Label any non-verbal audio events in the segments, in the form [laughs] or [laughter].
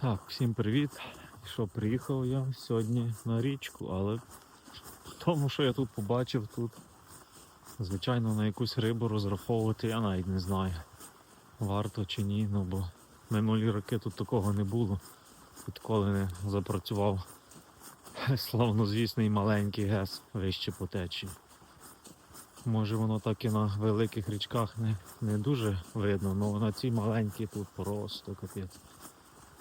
Так, всім привіт. Що приїхав я сьогодні на річку, але тому, що я тут побачив, тут звичайно на якусь рибу розраховувати я навіть не знаю. Варто чи ні, ну бо минулі роки тут такого не було. Відколи не запрацював [laughs] славнозвісний маленький ГЕС вище по течії. Може воно так і на великих річках не, не дуже видно, але на цій маленькій тут просто капець.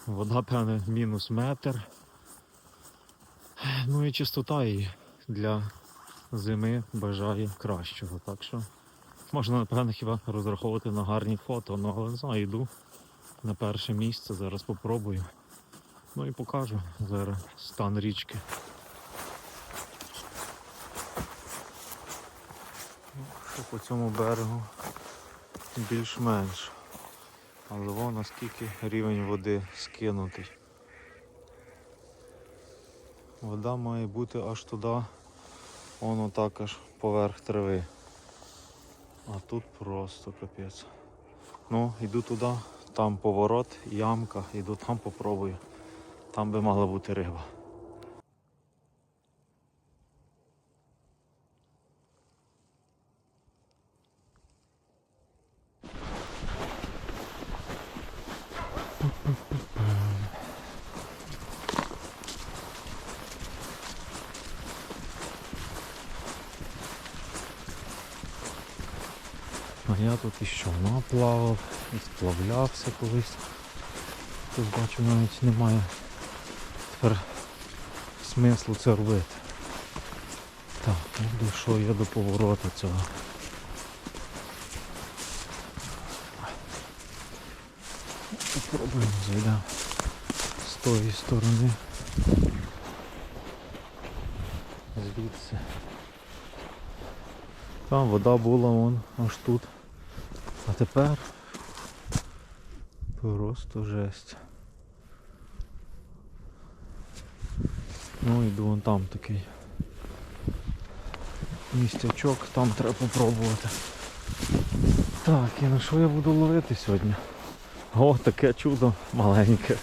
Вода, певне, мінус метр. Ну і чистота її для зими бажає кращого. Так що можна, напевно, хіба розраховувати на гарні фото, ну але не знаю, йду на перше місце, зараз попробую. Ну і покажу зараз стан річки. Ну, по цьому берегу більш-менш. Але воно наскільки рівень води скинутий. Вода має бути аж туди, воно так аж поверх трави. А тут просто капець. Ну, йду туди, там поворот, ямка, йду там попробую. Там би могла бути риба. А я тут наплавав, і сплавлявся колись. Тут бачу навіть немає тепер смислу це робити. Так, ну дійшов я до повороту цього. Попробуємо зайдемо з тої сторони. Звідси. Там вода була вон аж тут. А тепер просто жесть. Ну йду вон там такий містячок, там треба попробувати. Так, і на що я буду ловити сьогодні? О, таке чудо маленьке.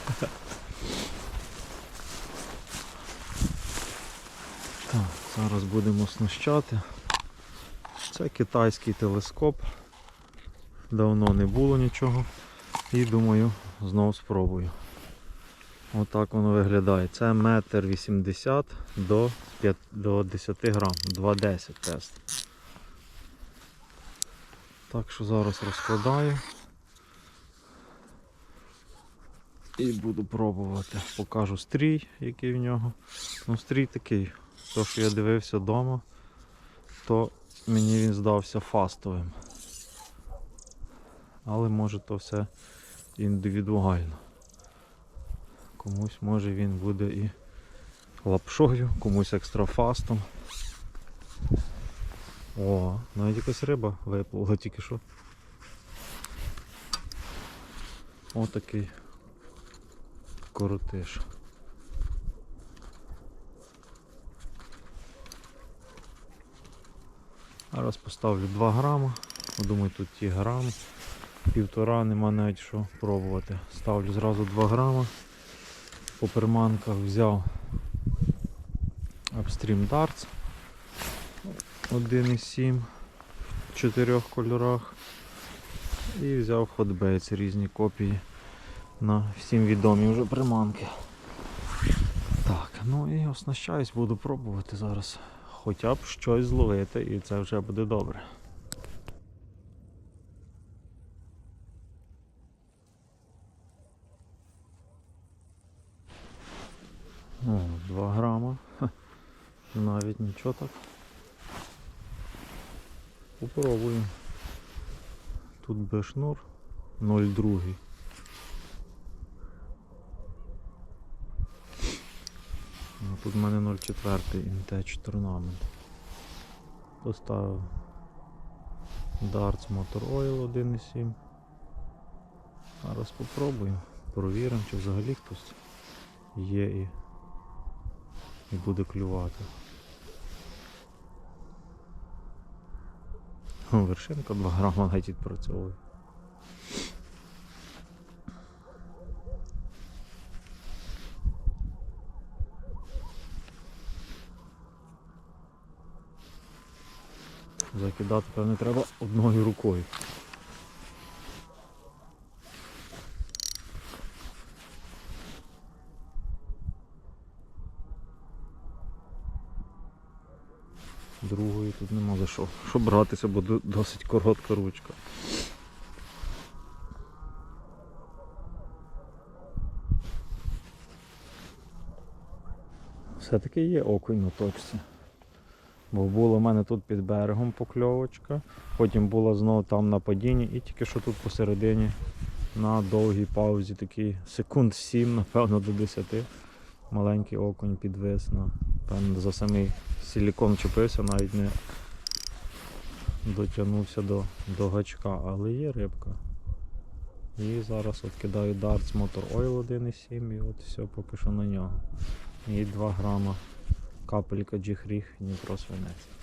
Так, зараз будемо оснащати. Це китайський телескоп. Давно не було нічого. І думаю, знову спробую. Отак воно виглядає. Це метр 80 до, 5, до 10 грам. 2,10 тест. Так що зараз розкладаю. І буду пробувати. Покажу стрій, який в нього. Ну, стрій такий. То, що я дивився вдома, то мені він здався фастовим. Але може то все індивідуально. Комусь може він буде і лапшою, комусь екстрафастом. О, навіть якась риба виплила тільки що. Отакий коротиш. Зараз поставлю 2 грама. Думаю, тут ті грам. Півтора нема навіть що пробувати. Ставлю зразу 2 грама. По приманках взяв Upstream Darts 1,7 в чотирьох кольорах. І взяв Hotbaits різні копії на всім відомі вже приманки. Так, ну і оснащаюсь, буду пробувати зараз хоча б щось зловити і це вже буде добре. О, 2 грама. Ха, Навіть нічого так. Попробуємо. Тут без шнур 0,2. Ну, Тут в мене 0,4 Intage Tournament. Поставив Darts Motor Oil 1,7. Зараз попробуємо, провіримо, чи взагалі хтось є і, і буде клювати. Вершинка два грама навіть відпрацьовує. Закидати певне треба одною рукою. Другої тут нема за що. Що братися, бо досить коротка ручка. Все-таки є окунь на точці. Бо було в мене тут під берегом покльовочка, потім була знову там на падінні і тільки що тут посередині на довгій паузі, такий секунд 7, напевно, до 10. Маленький окунь підвис на певно, за самий силікон чепився, навіть не дотягнувся до, до гачка, але є рибка. І зараз от кидаю дартс Motor Oil 1,7 і от все поки що на нього. І 2 грама капелька джихріг Дніпро свинець.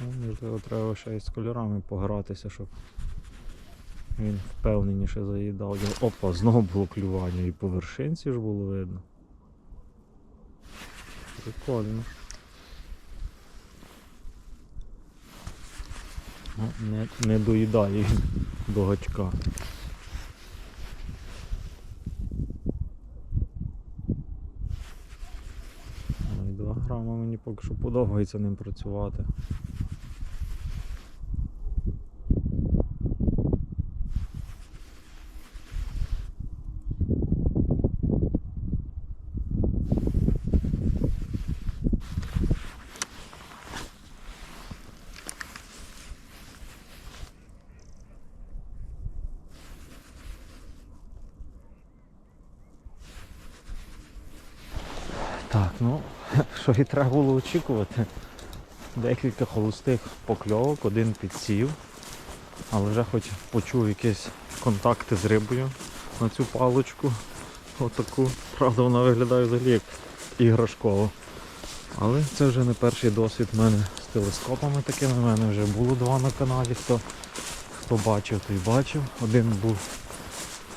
Ну, можливо, треба ще й з кольорами погратися, щоб він впевненіше заїдав. Опа, знову було клювання і по вершинці ж було видно. Прикольно. Ну, не, не доїдає він до гачка. Ну, 2 грама мені поки що подобається ним працювати. Так, ну, що і треба було очікувати. Декілька холостих покльовок, один підсів, але вже хоч почув якісь контакти з рибою на цю паличку. Отаку. Правда, вона виглядає взагалі як іграшково. Але це вже не перший досвід в мене з телескопами такими. У мене вже було два на каналі. Хто, хто бачив, той бачив. Один був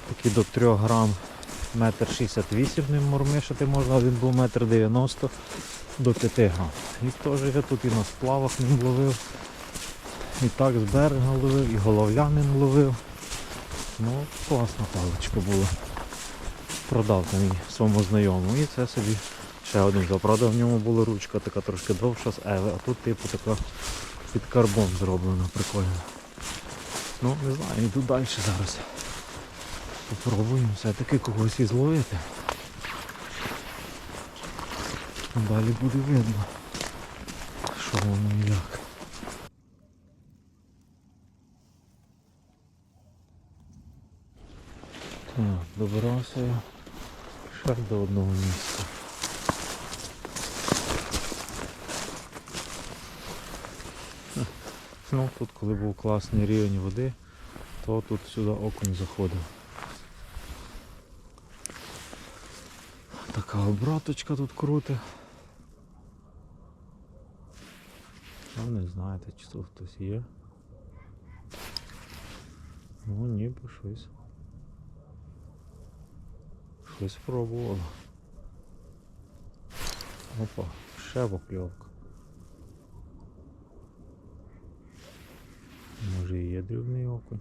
такий до 3 грам метр 68 ним мормишити можна, один був метр 90 до 5 грам. І теж я тут і на сплавах ним ловив, і так з берега ловив, і головляним ловив. Ну, класна паличка була. Продав там її своєму знайомому. І це собі ще один взяв. Правда, в ньому була ручка така трошки довша з Еви, а тут типу така під карбон зроблена, прикольно. Ну, не знаю, йду далі зараз. Попробуємо все-таки когось і зловити. Далі буде видно, що воно і як. Так, добирався я ще до одного місця. Ну, тут коли був класний рівень води, то тут сюди окунь заходив. Така обраточка тут крута. Ну не знаєте, чи тут хтось є. Ну ніби щось. Щось пробувало. Опа, ще покльовка. Може і є дрібний окунь.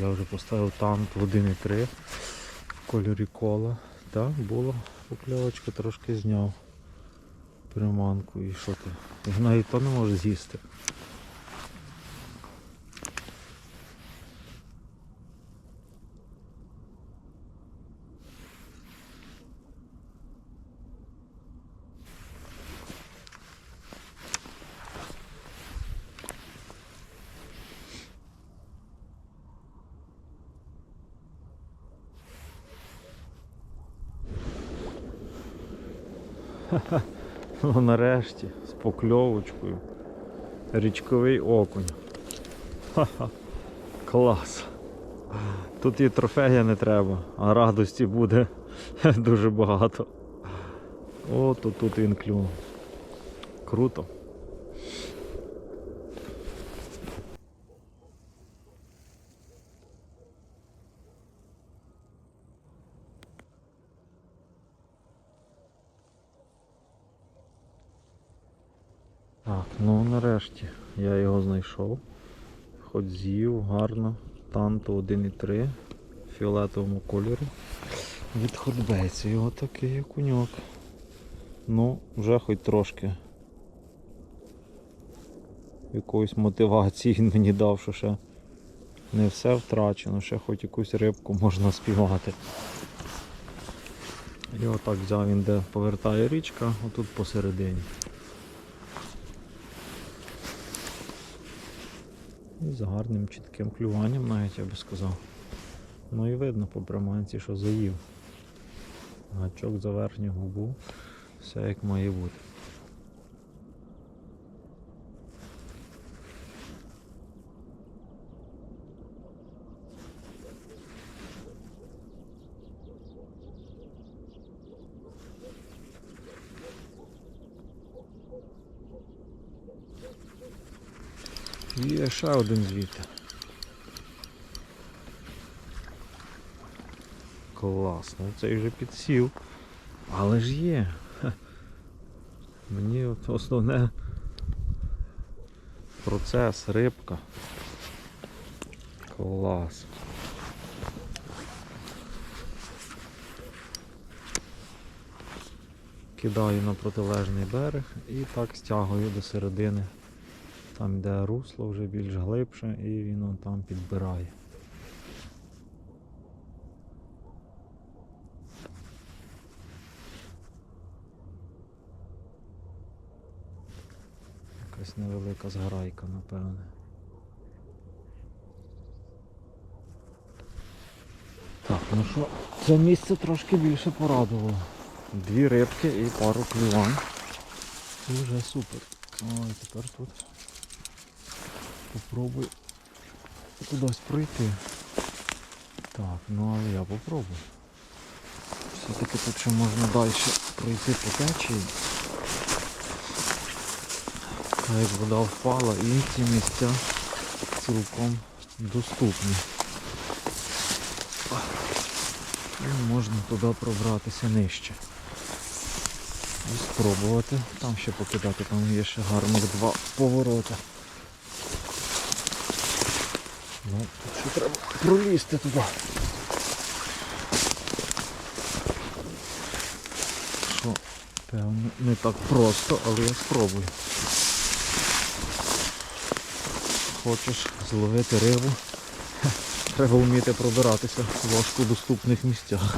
Я вже поставив танк в 1.3 в кольорі кола. Так, була покльовочка, трошки зняв приманку і що ти? Вона і то не може з'їсти. Ну нарешті, з покльовочкою. Річковий окунь. Ха-ха. Клас. Тут і трофея не треба, а радості буде [laughs] дуже багато. О, тут він клюнув. Круто. Так, ну нарешті я його знайшов. Хоч з'їв гарно. Танто 1,3 в фіолетовому кольорі. Від ходбейці. Його такий окуньок. Ну, вже хоч трошки. Якоїсь мотивації [laughs] мені дав, що ще не все втрачено, ще хоч якусь рибку можна співати. І отак взяв він, де повертає річка, отут посередині. З гарним чітким клюванням навіть я би сказав. Ну і видно по приманці, що заїв. Гачок за верхню губу. Все як має бути. Є ще один звідти. Класно, цей вже підсів. Але ж є. Мені от основне процес, рибка. Клас. Кидаю на протилежний берег і так стягую до середини. Там де русло вже більш глибше і він он там підбирає. Якась невелика зграйка, напевне. Так, ну що, це місце трошки більше порадувало. Дві рибки і пару клювань. Це супер. Ой, тепер тут попробую кудись пройти. Так, ну але я попробую. Все-таки тут ще можна далі пройти по течії. А як вода впала і ці місця цілком доступні. І можна туди пробратися нижче. І спробувати. Там ще покидати, там є ще гарних два повороти. Ну, тут ще треба пролізти туди. Що, певно, не так просто, але я спробую. Хочеш зловити рибу, треба вміти пробиратися в важкодоступних місцях.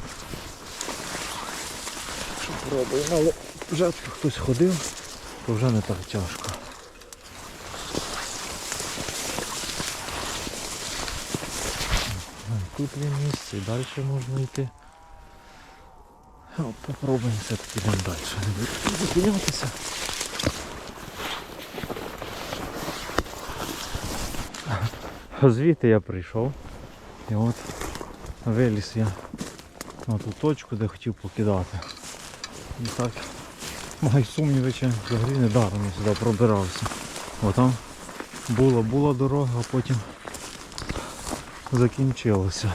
Що пробуємо, але вже хтось ходив, то вже не так тяжко. Тут є місце і далі можна йти. От, попробуємо все-таки йдемо далі. Не буду зупинятися. Звідти я прийшов. І от виліз я на ту точку, де хотів покидати. І так маю сумніви, чи взагалі недаром я сюди пробирався. Бо там була була дорога, а потім закінчилося.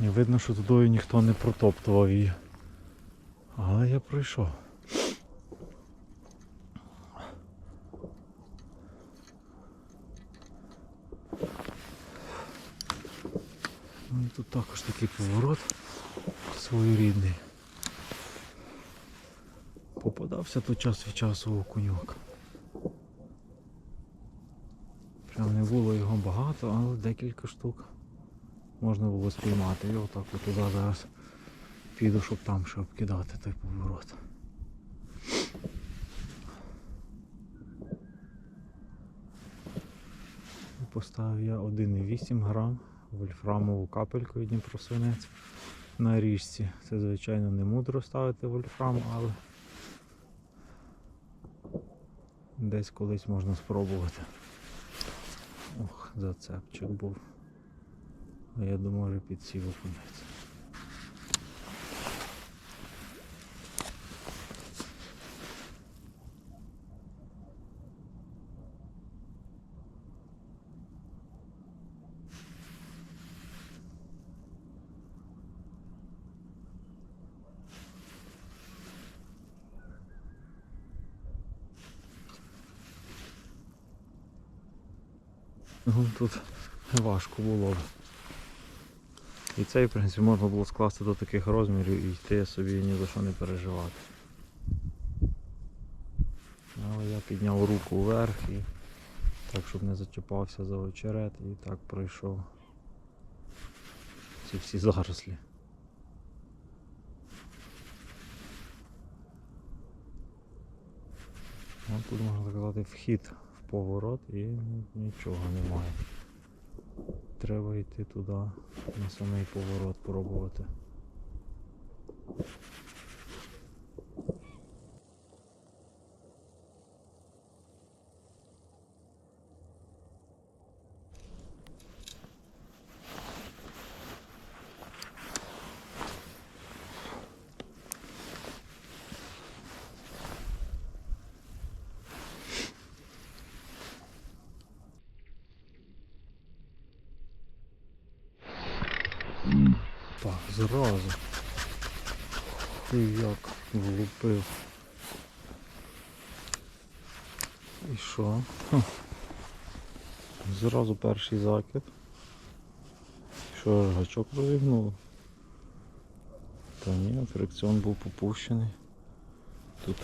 І видно, що туди ніхто не протоптував її. Але я пройшов. Ну, Тут також такий поворот своєрідний. Попадався тут час від часу окуньок. Прям не було його багато, але декілька штук можна було спіймати. І отак от туди зараз піду, щоб там ще обкидати той поворот. Поставив я 1,8 грам вольфрамову капельку від Дніпросвинець на річці. Це звичайно не мудро ставити вольфрам, але десь колись можна спробувати. Зацепчик був. А я думаю, вже підсів окунець. Ну, важко було. І цей, в принципі, можна було скласти до таких розмірів і йти собі ні за що не переживати. Але я підняв руку вверх і так, щоб не зачіпався за очерет і так пройшов ці всі зарослі. Тут можна сказати вхід в поворот і нічого немає. Треба йти туди на самий поворот пробувати. Так, зразу. Ти як влупив. І що? Зразу перший закид. Що гачок розігнув? Та ні, фрикціон був попущений. Тут.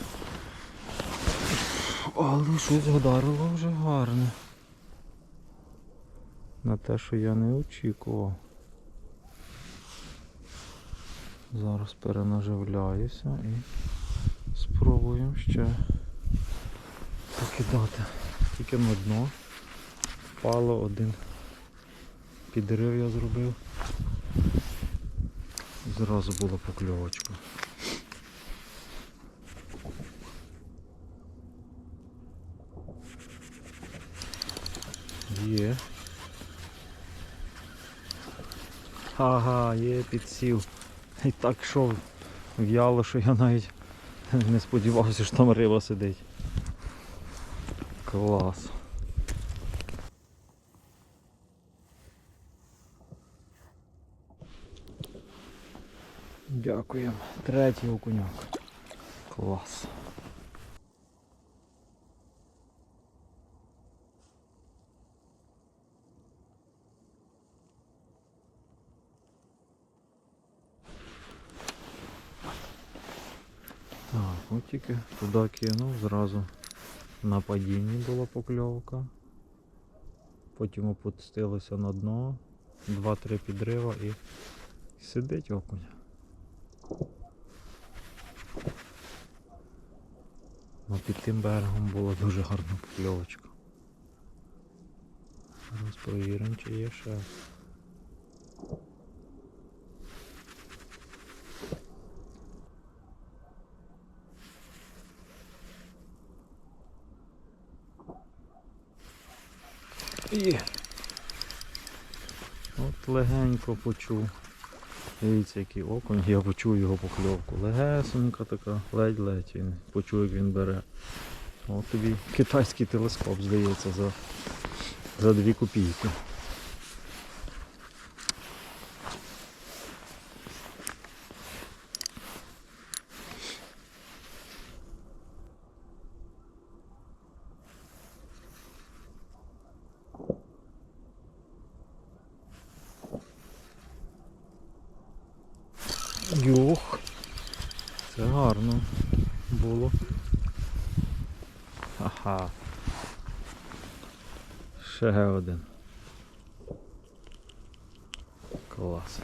Але щось вдарило вже гарне. На те, що я не очікував. Зараз перенаживляюся і спробуємо ще покидати. Тільки на дно. Впало один підрив я зробив. Зразу була покльовочка. Є. Ага, є підсів. І так шов в'яло, що я навіть [laughs] не сподівався, що там риба сидить. Клас. Дякуємо. Третій окуняк. Клас. Так, от тільки туди кинув, зразу на падінні була покльовка. Потім опустилося на дно, два-три підрива і сидить окунь. Ну під тим берегом була дуже гарна покльовочка. Зараз провіримо, чи є ще. Є. От легенько почув. Дивіться, який окунь, я почув його покльовку. Легесенька така, ледь-ледь він почув, як він бере. От тобі китайський телескоп, здається, за, за дві копійки. Юх. Це гарно було. Ага. Ще один. Клас.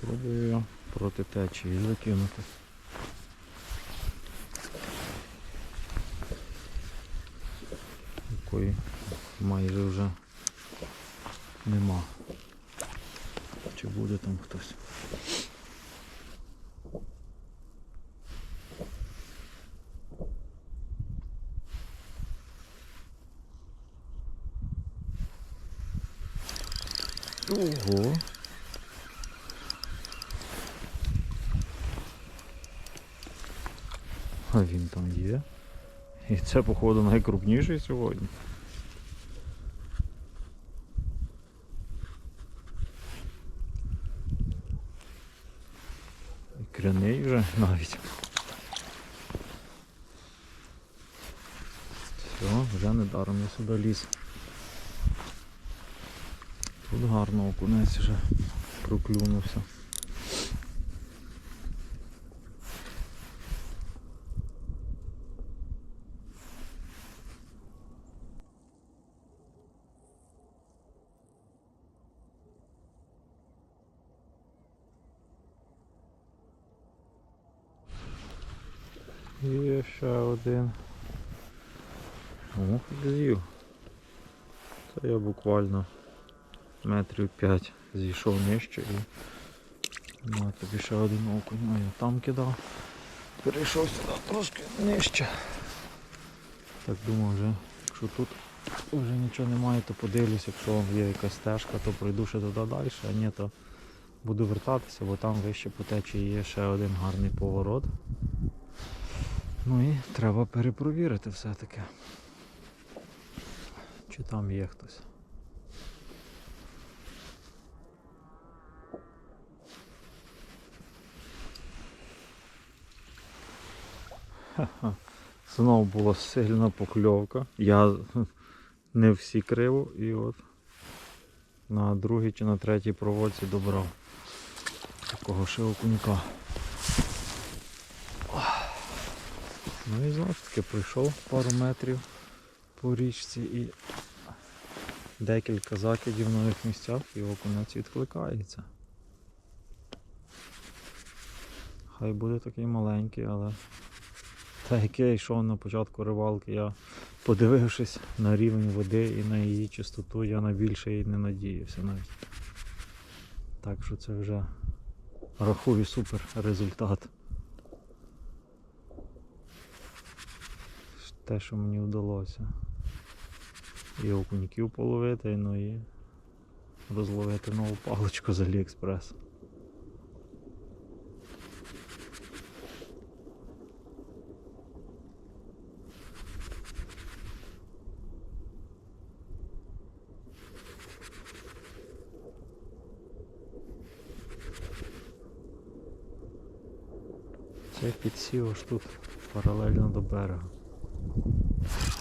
Пробую проти течії закинути. якої майже вже нема. Чи буде там хтось? Ого. А він там є. І це, походу, найкрупніший сьогодні. кряний вже навіть. Все, вже недаром я сюди ліз. Тут гарно окунець вже проклюнувся. Є ще один. Ох, з'їв. Це я буквально метрів 5 зійшов нижче і на тобі ще один окунь. Я там кидав. Перейшов сюди трошки нижче. Так думав вже, якщо тут вже нічого немає, то подивлюсь, якщо є якась стежка, то пройду ще туди далі, а ні, то буду вертатися, бо там вище по течії є ще один гарний поворот. Ну і треба перепровірити все-таки. Чи там є хтось. Ха-ха. Знову була сильна покльовка. Я не всі криво і от на другій чи на третій проводці добрав такого ще Ну і знову ж таки пройшов пару метрів по річці і декілька закидів в нових місцях і окунець відкликається. Хай буде такий маленький, але та як я йшов на початку рибалки, я подивившись на рівень води і на її чистоту, я на більше і не надіявся навіть. Так що це вже рахую супер результат. Те, що мені вдалося. І окуньків половити, ну і розловити нову паличку з Аліекспрес. Це підсів аж тут паралельно до берега.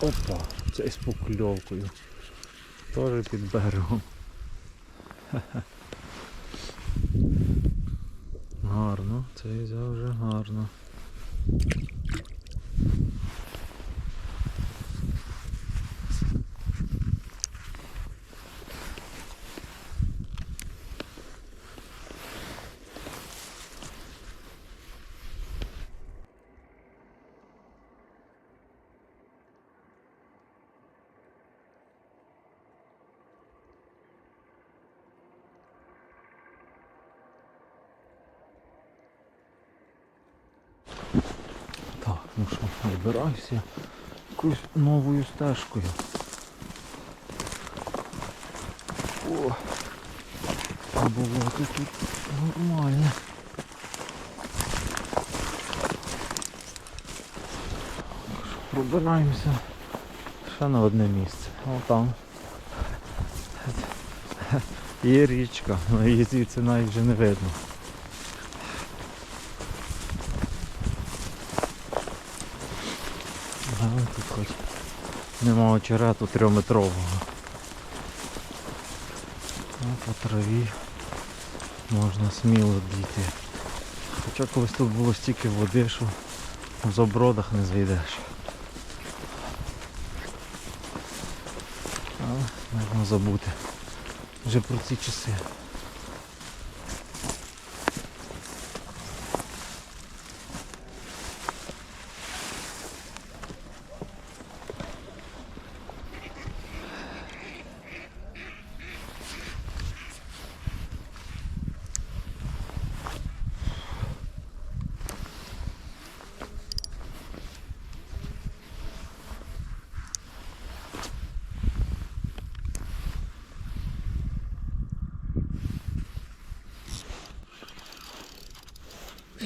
Опа, цей з покльовкою. Теж під берегом. [laughs] Гарно, цей взяв вже гарно. Так, ну що, вибираюся якоюсь новою стежкою. О! Було тут нормально. Пробираємося ще на одне місце. О там. Є річка, але її звідси навіть вже не видно. Хоч нема очерету трьохметрового. А по траві можна сміло дійти. Хоча колись тут було стільки води, що в забродах не зайдеш. Але можна забути вже про ці часи.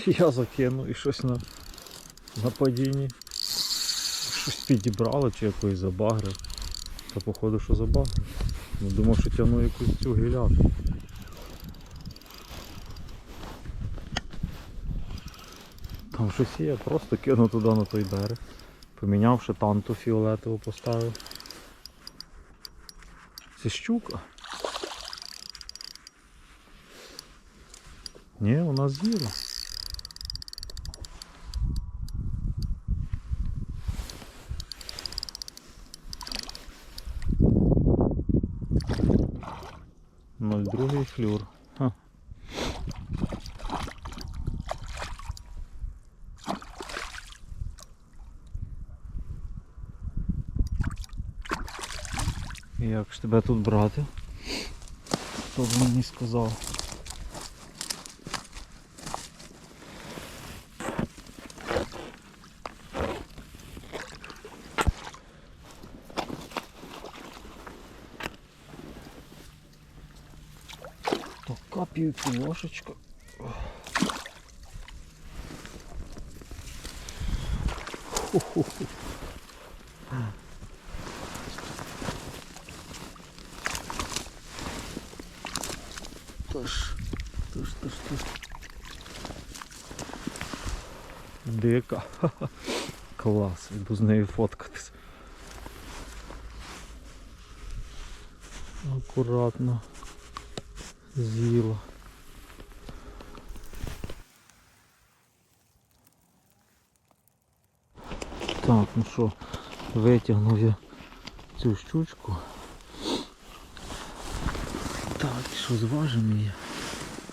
[laughs] Я закинув і щось на, на падінні. Щось підібрало чи якоїсь забагрив. Та походу, що забагрив. Ну, думав, що тягну якусь цю гіляку. Там щось є, просто кинув туди на той берег. Поміняв танту фіолетову поставив. Це щука. Ні, вона з'їла. Ноль другий флюр. Ха. Як ж тебе тут брати? Хто б мені сказав? Така півкілошечка. Ху-ху-ху. Тож, тож, тож, тож. Дика. [laughs] Клас, йду з нею фоткатись. Акуратно. З'їла. Так, ну що, витягнув я цю щучку. Так, що зважимо її,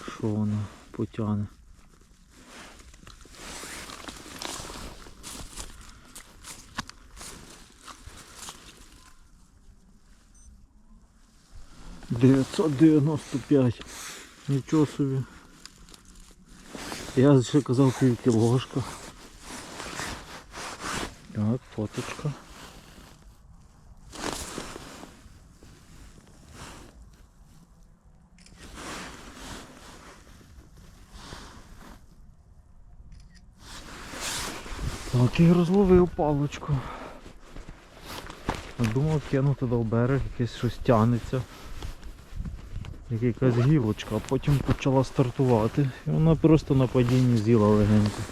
що вона потягне. Дев'ятсот дев'яносто п'ять. Нічого собі. Я ще казав пів кілошка. Фоточка. Так, і розловив паличку. Думав кинути до берег, якесь щось тягнеться. Як якась гілочка, а потім почала стартувати. І вона просто на падінні з'їла легенько.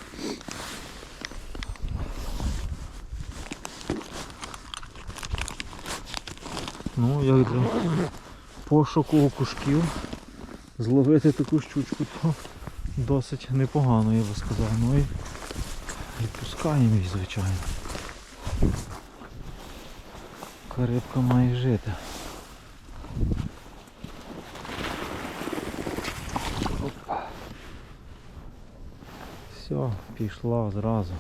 Як для пошуку окушків зловити таку щучку, то досить непогано, я би сказав. Ну і відпускаємо її, звичайно. Рибка має жити. Все, пішла зразу.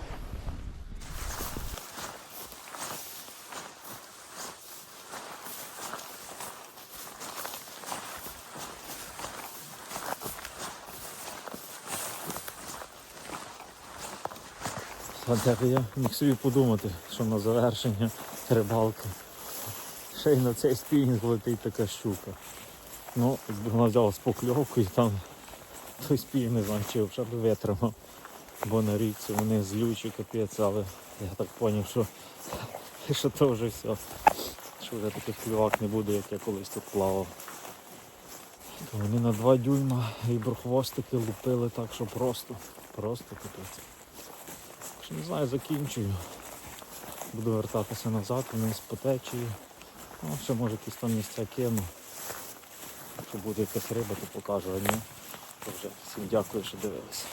Дякую, я міг собі подумати, що на завершення рибалки. Ще й на цей спінінг летить така щука. Ну, якби вона взяла з покльовку і там той спінінг не знаю, чи витримав. Бо на річці вони злючі, капець, але я так зрозумів, що, що то вже все. Що вже таких клювак не буде, як я колись тут плавав. То вони на 2 дюйма і ріброхвостики лупили так, що просто, просто капець. Не знаю, закінчую. Буду вертатися назад, вниз по течії. Ну, ще може якісь там місця кину. Якщо буде якась риба, то покажу, а ні. То всім дякую, що дивилися.